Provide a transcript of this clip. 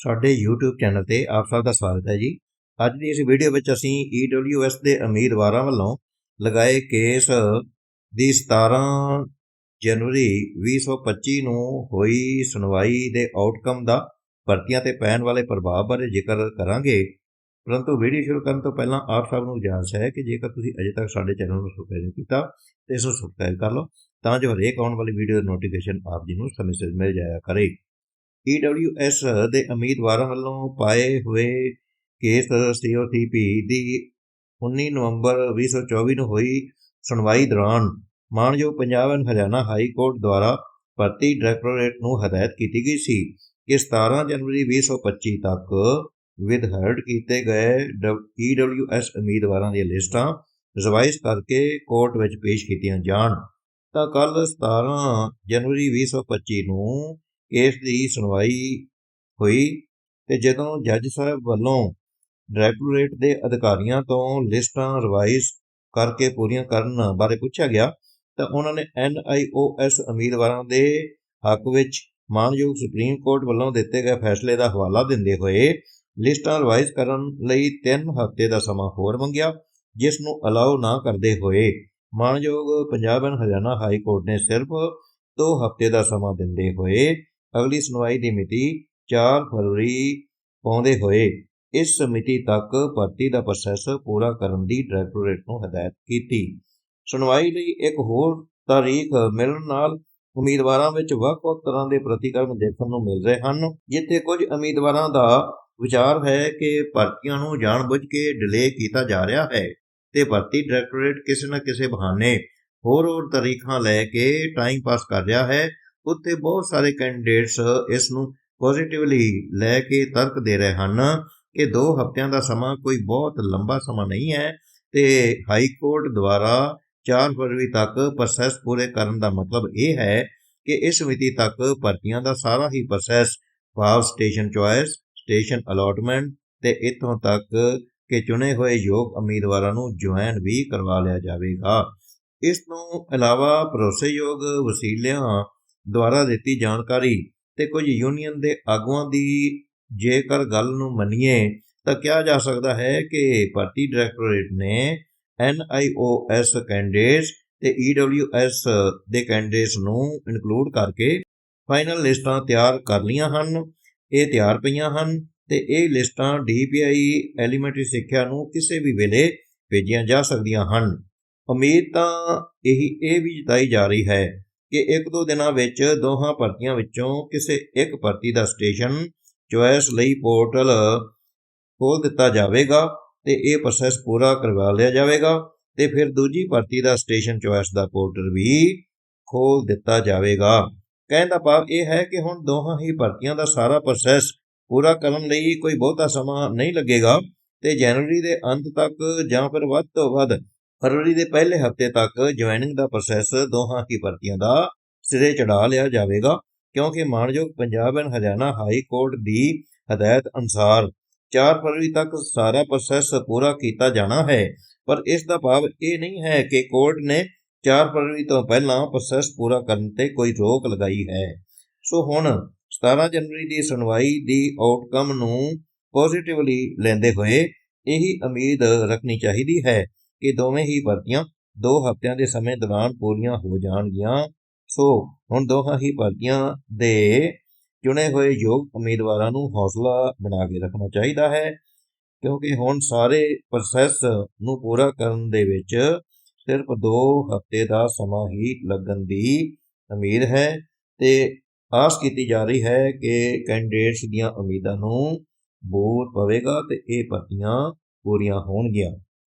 ਸਾਡੇ YouTube channel ਤੇ ਆਪ ਸਭ ਦਾ ਸਵਾਗਤ ਹੈ ਜੀ। ਅੱਜ ਦੀ ਇਸ ਵੀਡੀਓ ਵਿੱਚ ਅਸੀਂ EWS ਦੇ ਉਮੀਦਵਾਰਾਂ ਵੱਲੋਂ ਲਗਾਏ ਕੇਸ ਦੀ 17 ਜਨਵਰੀ 2025 ਨੂੰ ਹੋਈ ਸੁਣਵਾਈ ਦੇ ਆਊਟਕਮ ਦਾ ਭਰਤੀਆਂ ਤੇ ਪੈਣ ਵਾਲੇ ਪ੍ਰਭਾਵ ਬਾਰੇ ਜ਼ਿਕਰ ਕਰਾਂਗੇ। ਪਰੰਤੂ ਵੀਡੀਓ ਸ਼ੁਰੂ ਕਰਨ ਤੋਂ ਪਹਿਲਾਂ ਆਪ ਸਭ ਨੂੰ ਗੁਜ਼ਾਰਿਸ਼ ਹੈ ਕਿ ਜੇਕਰ ਤੁਸੀਂ ਅਜੇ ਤੱਕ ਸਾਡੇ ਚੈਨਲ ਨੂੰ ਸਬਸਕ੍ਰਾਈਬ ਨਹੀਂ ਕੀਤਾ, ਤੇ ਇਸ ਨੂੰ ਸਬਸਕ੍ਰਾਈਬ ਕਰ ਲਓ, ਤਾਂ ਜੋ ਹਰੇਕ ਆਉਣ ਵਾਲੀ ਵੀਡੀਓ ਦੀ ਨੋਟੀਫਿਕੇਸ਼ਨ ਆਪ ਜੀ ਨੂੰ ਸਮੇਂ ਸਿਰ ਮਿਲ ਜਾਇਆ ਕਰੇ। EWS ਦੇ ਉਮੀਦਵਾਰਾਂ ਵੱਲੋਂ ਪਾਏ ਹੋਏ ਕੇਸ COTP ਦੀ 19 ਨਵੰਬਰ 2024 ਨੂੰ ਹੋਈ ਸੁਣਵਾਈ ਦੌਰਾਨ ਮਾਨਯੋਗ Punjab and Haryana high court ਦੁਆਰਾ ਭਰਤੀ ਡਾਇਰੈਕਟੋਰੇਟ ਨੂੰ ਹਦਾਇਤ ਕੀਤੀ ਗਈ ਸੀ ਕਿ 17 ਜਨਵਰੀ 2025 ਤੱਕ ਵਿਦਹਰਡ ਕੀਤੇ ਗਏ EWS ਉਮੀਦਵਾਰਾਂ ਦੀਆਂ ਲਿਸਟਾਂ ਰਿਵਾਈਜ਼ ਕਰਕੇ ਕੋਰਟ ਵਿੱਚ ਪੇਸ਼ ਕੀਤੀਆਂ ਜਾਣ। ਤਾਂ ਕੱਲ 17 ਜਨਵਰੀ 2025 ਨੂੰ ਕੇਸ ਦੀ ਸੁਣਵਾਈ ਹੋਈ ਤੇ ਜਦੋਂ ਜੱਜ ਸਾਹਿਬ ਵੱਲੋਂ ਡਾਇਰੈਕਟੋਰੇਟ ਦੇ ਅਧਿਕਾਰੀਆਂ ਤੋਂ ਲਿਸਟਾਂ ਰਿਵਾਈਜ਼ ਕਰਕੇ ਪੂਰੀਆਂ ਕਰਨ ਬਾਰੇ ਪੁੱਛਿਆ ਗਿਆ, ਤਾਂ ਉਹਨਾਂ ਨੇ NIOS ਉਮੀਦਵਾਰਾਂ ਦੇ ਹੱਕ ਵਿੱਚ ਮਾਨਯੋਗ ਸੁਪਰੀਮ ਕੋਰਟ ਵੱਲੋਂ ਦਿੱਤੇ ਗਏ ਫੈਸਲੇ ਦਾ ਹਵਾਲਾ ਦਿੰਦੇ ਹੋਏ ਲਿਸਟਾਂ ਰਿਵਾਈਜ਼ ਕਰਨ ਲਈ 3 ਹਫ਼ਤੇ ਦਾ ਸਮਾਂ ਹੋਰ ਮੰਗਿਆ, ਜਿਸ ਨੂੰ ਅਲਾਉ ਨਾ ਕਰਦੇ ਹੋਏ ਮਾਨਯੋਗ Punjab and Haryana high court ਨੇ ਸਿਰਫ 2 ਹਫ਼ਤੇ ਦਾ ਸਮਾਂ ਦਿੰਦੇ ਹੋਏ ਅਗਲੀ ਸੁਣਵਾਈ ਦੀ ਮਿਤੀ 4 ਫਰਵਰੀ ਪਾਉਂਦੇ ਹੋਏ, ਇਸ ਮਿਤੀ ਤੱਕ ਭਰਤੀ ਦਾ ਪ੍ਰੋਸੈਸ ਪੂਰਾ ਕਰਨ ਦੀ ਡਾਇਰੈਕਟੋਰੇਟ ਨੂੰ ਹਦਾਇਤ ਕੀਤੀ। ਸੁਣਵਾਈ ਲਈ ਇੱਕ ਹੋਰ ਤਾਰੀਖ ਮਿਲਣ ਨਾਲ ਉਮੀਦਵਾਰਾਂ ਵਿੱਚ ਵੱਖ-ਵੱਖ ਤਰ੍ਹਾਂ ਦੇ ਪ੍ਰਤੀਕਰਮ ਦੇਖਣ ਨੂੰ ਮਿਲ ਰਹੇ ਹਨ, ਜਿੱਥੇ ਕੁਝ ਉਮੀਦਵਾਰਾਂ ਦਾ ਵਿਚਾਰ ਹੈ ਕਿ ਭਰਤੀਆਂ ਨੂੰ ਜਾਣਬੁੱਝ ਕੇ ਡਿਲੇ ਕੀਤਾ ਜਾ ਰਿਹਾ ਹੈ ਤੇ ਭਰਤੀ ਡਾਇਰੈਕਟੋਰੇਟ ਕਿਸੇ ਨਾ ਕਿਸੇ ਬਹਾਨੇ ਹੋਰ ਹੋਰ ਤਰੀਕਾਂ ਲੈ ਕੇ ਟਾਈਮ ਪਾਸ ਕਰ ਰਿਹਾ ਹੈ। ਉੱਥੇ ਬਹੁਤ ਸਾਰੇ ਕੈਂਡੀਡੇਟਸ ਇਸ ਨੂੰ ਪੋਜ਼ਿਟਿਵਲੀ ਲੈ ਕੇ ਤਰਕ ਦੇ ਰਹੇ ਹਨ ਕਿ 2 ਹਫ਼ਤਿਆਂ ਦਾ ਸਮਾਂ ਕੋਈ ਬਹੁਤ ਲੰਬਾ ਸਮਾਂ ਨਹੀਂ ਹੈ ਤੇ ਹਾਈ ਕੋਰਟ ਦੁਆਰਾ 4 ਫਰਵਰੀ ਤੱਕ ਪ੍ਰੋਸੈਸ ਪੂਰੇ ਕਰਨ ਦਾ ਮਤਲਬ ਇਹ ਹੈ ਕਿ ਇਸ ਮਿਤੀ ਤੱਕ ਭਰਤੀਆਂ ਦਾ ਸਾਰਾ ਹੀ ਪ੍ਰੋਸੈਸ ਭਾਵ ਸਟੇਸ਼ਨ ਚੁਆਇਸ ਸਟੇਸ਼ਨ ਅਲਾਟਮੈਂਟ ਤੇ ਇਥੋਂ ਤੱਕ ਕਿ ਚੁਣੇ ਹੋਏ ਯੋਗ ਉਮੀਦਵਾਰਾਂ ਨੂੰ ਜੁਆਇਨ ਵੀ ਕਰਵਾ ਲਿਆ ਜਾਵੇਗਾ। ਇਸ ਤੋਂ ਇਲਾਵਾ ਭਰੋਸੇਯੋਗ ਵਸੀਲਿਆਂ ਦੁਆਰਾ ਦਿੱਤੀ ਜਾਣਕਾਰੀ ਤੇ ਕੁਝ ਯੂਨੀਅਨ ਦੇ ਆਗੂਆਂ ਦੀ ਜੇਕਰ ਗੱਲ ਨੂੰ ਮੰਨੀਏ ਤਾਂ ਕਿਹਾ ਜਾ ਸਕਦਾ ਹੈ ਕਿ ਭਰਤੀ ਡਾਇਰੈਕਟੋਰੇਟ ਨੇ NIOS ਕੈਂਡੀਡੇਟਸ ਤੇ EWS ਦੇ ਕੈਂਡੀਡੇਟਸ ਨੂੰ ਇਨਕਲੂਡ ਕਰਕੇ ਫਾਈਨਲ ਲਿਸਟਾਂ ਤਿਆਰ ਕਰ ਲਈਆਂ ਹਨ। ਇਹ ਤਿਆਰ ਪਈਆਂ ਹਨ ਤੇ ਇਹ ਲਿਸਟਾਂ DPI ਐਲੀਮੈਂਟਰੀ ਸਿੱਖਿਆ ਨੂੰ ਕਿਸੇ ਵੀ ਵੇਲੇ ਭੇਜੀਆਂ ਜਾ ਸਕਦੀਆਂ ਹਨ। ਉਮੀਦ ਤਾਂ ਇਹੀ ਇਹ ਵੀ ਜਤਾਈ ਜਾ ਰਹੀ ਹੈ ਕਿ ਇੱਕ ਦੋ ਦਿਨਾਂ ਵਿੱਚ ਦੋਹਾਂ ਭਰਤੀਆਂ ਵਿੱਚੋਂ ਕਿਸੇ ਇੱਕ ਭਰਤੀ ਦਾ ਸਟੇਸ਼ਨ ਚੁਆਇਸ ਲਈ ਪੋਰਟਲ ਖੋਲ ਦਿੱਤਾ ਜਾਵੇਗਾ ਤੇ ਇਹ ਪ੍ਰੋਸੈਸ ਪੂਰਾ ਕਰਵਾ ਲਿਆ ਜਾਵੇਗਾ ਤੇ ਫਿਰ ਦੂਜੀ ਭਰਤੀ ਦਾ ਸਟੇਸ਼ਨ ਚੁਆਇਸ ਦਾ ਪੋਰਟਲ ਵੀ ਖੋਲ ਦਿੱਤਾ ਜਾਵੇਗਾ। ਕਹਿਣ ਦਾ ਭਾਵ ਇਹ ਹੈ ਕਿ ਹੁਣ ਦੋਹਾਂ ਹੀ ਭਰਤੀਆਂ ਦਾ ਸਾਰਾ ਪ੍ਰੋਸੈਸ ਪੂਰਾ ਕਰਨ ਲਈ ਕੋਈ ਬਹੁਤਾ ਸਮਾਂ ਨਹੀਂ ਲੱਗੇਗਾ ਤੇ ਜਨਵਰੀ ਦੇ ਅੰਤ ਤੱਕ ਜਾਂ ਫਿਰ ਵੱਧ ਤੋਂ ਵੱਧ ਫਰਵਰੀ ਦੇ ਪਹਿਲੇ ਹਫ਼ਤੇ ਤੱਕ ਜੁਆਇਨਿੰਗ ਦਾ ਪ੍ਰੋਸੈਸ ਦੋਹਾਂ ਹੀ ਭਰਤੀਆਂ ਦਾ ਸਿਰੇ ਚੜਾ ਲਿਆ ਜਾਵੇਗਾ, ਕਿਉਂਕਿ ਮਾਨਯੋਗ Punjab and Haryana high court ਦੀ ਹਦਾਇਤ ਅਨੁਸਾਰ 4 ਫਰਵਰੀ ਤੱਕ ਸਾਰਾ ਪ੍ਰੋਸੈਸ ਪੂਰਾ ਕੀਤਾ ਜਾਣਾ ਹੈ। ਪਰ ਇਸ ਦਾ ਭਾਵ ਇਹ ਨਹੀਂ ਹੈ ਕਿ ਕੋਰਟ ਨੇ 4 ਫਰਵਰੀ ਤੋਂ ਪਹਿਲਾਂ ਪ੍ਰੋਸੈਸ ਪੂਰਾ ਕਰਨ ਤੇ ਕੋਈ ਰੋਕ ਲਗਾਈ ਹੈ। ਸੋ ਹੁਣ 17 ਜਨਵਰੀ ਦੀ ਸੁਣਵਾਈ ਦੀ ਆਊਟਕਮ ਨੂੰ ਪੋਜ਼ਿਟਿਵਲੀ ਲੈਂਦੇ ਹੋਏ ਇਹੀ ਉਮੀਦ ਰੱਖਣੀ ਚਾਹੀਦੀ ਹੈ। ਇਹ ਦੋਵੇਂ ਹੀ ਭਰਤੀਆਂ 2 ਹਫ਼ਤਿਆਂ ਦੇ ਸਮੇਂ ਦੌਰਾਨ ਪੂਰੀਆਂ ਹੋ ਜਾਣਗੀਆਂ। ਸੋ ਹੁਣ ਦੋਹਾਂ ਹੀ ਭਰਤੀਆਂ ਦੇ ਚੁਣੇ ਹੋਏ ਯੋਗ ਉਮੀਦਵਾਰਾਂ ਨੂੰ ਹੌਸਲਾ ਬਣਾ ਕੇ ਰੱਖਣਾ ਚਾਹੀਦਾ ਹੈ, ਕਿਉਂਕਿ ਹੁਣ ਸਾਰੇ ਪ੍ਰੋਸੈਸ ਨੂੰ ਪੂਰਾ ਕਰਨ ਦੇ ਵਿੱਚ ਸਿਰਫ 2 ਹਫ਼ਤੇ ਦਾ ਸਮਾਂ ਹੀ ਲੱਗਣ ਦੀ ਉਮੀਦ ਹੈ ਤੇ ਆਸ ਕੀਤੀ ਜਾ ਰਹੀ ਹੈ ਕਿ ਕੈਂਡੀਡੇਟਸ ਦੀਆਂ ਉਮੀਦਾਂ ਨੂੰ ਬੂਰ ਪਵੇਗਾ ਤੇ ਇਹ ਭਰਤੀਆਂ ਪੂਰੀਆਂ ਹੋਣਗੀਆਂ।